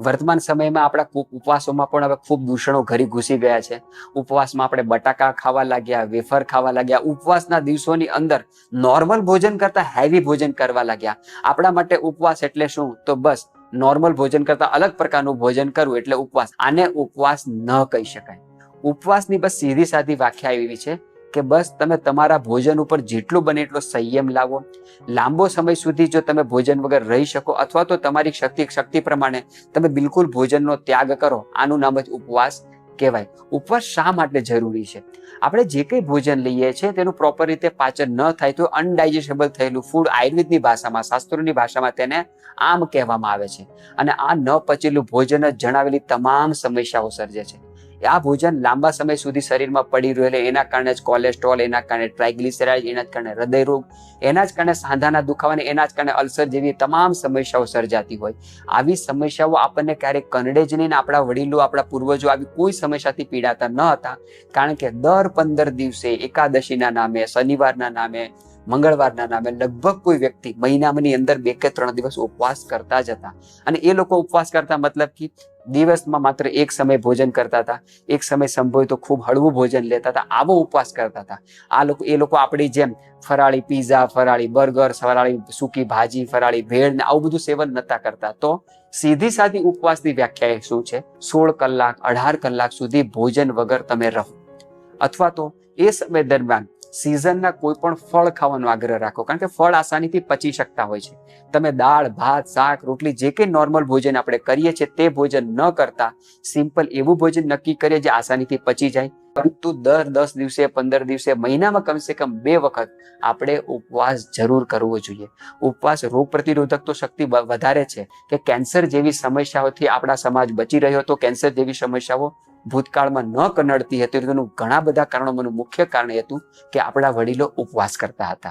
વર્તમાન સમયમાં આપણા ઉપવાસોમાં પણ હવે ખૂબ દૂષણો ઘરી ઘૂસી ગયા છે. ઉપવાસમાં આપણે બટાકા ખાવા લાગ્યા, વેફર ખાવા લાગ્યા, ઉપવાસના દિવસોની અંદર નોર્મલ ભોજન કરતા હેવી ભોજન કરવા લાગ્યા. આપણા માટે ઉપવાસ એટલે શું? તો બસ નોર્મલ ભોજન કરતા અલગ પ્રકારનું ભોજન કરવું એટલે ઉપવાસ. આને ઉપવાસ ન કહી શકાય. ઉપવાસની બસ સીધી સાધી વ્યાખ્યા એવી છે. કે બસ તમે તમારા ભોજન ઉપર જેટલું બને એટલો સંયમ લાવો. લાંબો સમય સુધી જો તમે ભોજન વગર રહી શકો અથવા તો તમારી શક્તિ શક્તિ પ્રમાણે તમે બિલકુલ ભોજનનો ત્યાગ કરો. આનું નામ જ ઉપવાસ કહેવાય. ઉપવાસ શા માટે જરૂરી છે? આપણે જે કંઈ ભોજન લઈએ છીએ તેનું પ્રોપર રીતે પાચન ન થાય તો અનડાયજેસ્ટેબલ થયેલું ફૂડ આયુર્વેદની ભાષામાં, શાસ્ત્રોની ભાષામાં તેને આમ કહેવામાં આવે છે. અને આ ન પચેલું ભોજન જ જણાવેલી તમામ સમસ્યાઓ સર્જે છે. આ ભોજન લાંબા સમય સુધી શરીરમાં પડી રહેલે, એના કારણે જ કોલેસ્ટ્રોલ એના કારણે ટ્રાઇગ્લિસરાઇડ એના જ કારણે હૃદય રોગ એના જ કારણે સાંધાના દુખાવાને, એના જ કારણે અલ્સર જેવી તમામ સમસ્યાઓ સર્જાતી હોય. આવી સમસ્યાઓ આપણને ક્યારેક કનડે જ નહીં આપણા વડીલો, આપણા પૂર્વજો આવી કોઈ સમસ્યાથી પીડાતા ન હતા. કારણ કે દર પંદર દિવસે એકાદશીના નામે, શનિવારના નામે મંગળવારના નામે લગભગ કોઈ વ્યક્તિ મહિનાની અંદર બે કે ત્રણ દિવસ ઉપવાસ કરતા જ હતા. અને એ લોકો ઉપવાસ કરતા મતલબ કે દિવસમાં માત્ર એક સમય ભોજન કરતા હતા. એક સમય સંભવે તો ખૂબ હળવું ભોજન લેતા હતા. આવો ઉપવાસ કરતા હતા. આ લોકો, એ લોકો આપણી જેમ ફરાળી પીઝા ફરાળી બર્ગર ફરાળી સૂકી ભાજી, ફરાળી ભેળ ને આવું બધું સેવન નતા કરતા. તો સીધી સાદી ઉપવાસની વ્યાખ્યા એ શું છે? સોળ કલાક, અઢાર કલાક સુધી ભોજન વગર તમે રહો. અથવા તો એ સમય દરમિયાન સિઝનના કોઈ પણ ફળ ખાવાનો આગ્રહ રાખો, કારણ કે ફળ આસાનીથી પચી શકતા હોય છે. તમે દાળ, ભાત, શાક, રોટલી જે કંઈ નોર્મલ ભોજન આપણે કરીએ છીએ, તે ભોજન ન કરતા સિમ્પલ એવું ભોજન નક્કી કરીએ જે આસાનીથી પચી જાય. પરંતુ દર દસ દિવસે, પંદર દિવસે, મહિનામાં કમસે કમ બે વખત આપણે ઉપવાસ જરૂર કરવો જોઈએ. ઉપવાસ રોગ પ્રતિરોધક તો શક્તિ વધારે છે કે કેન્સર જેવી સમસ્યાઓથી આપણા સમાજ બચી રહ્યો હતો કેન્સર જેવી સમસ્યાઓ ભૂતકાળમાં ન કનડતી હતી. તેનું ઘણા બધા કારણોમાંનું મુખ્ય કારણ હતું કે આપણા વડીલો ઉપવાસ કરતા હતા.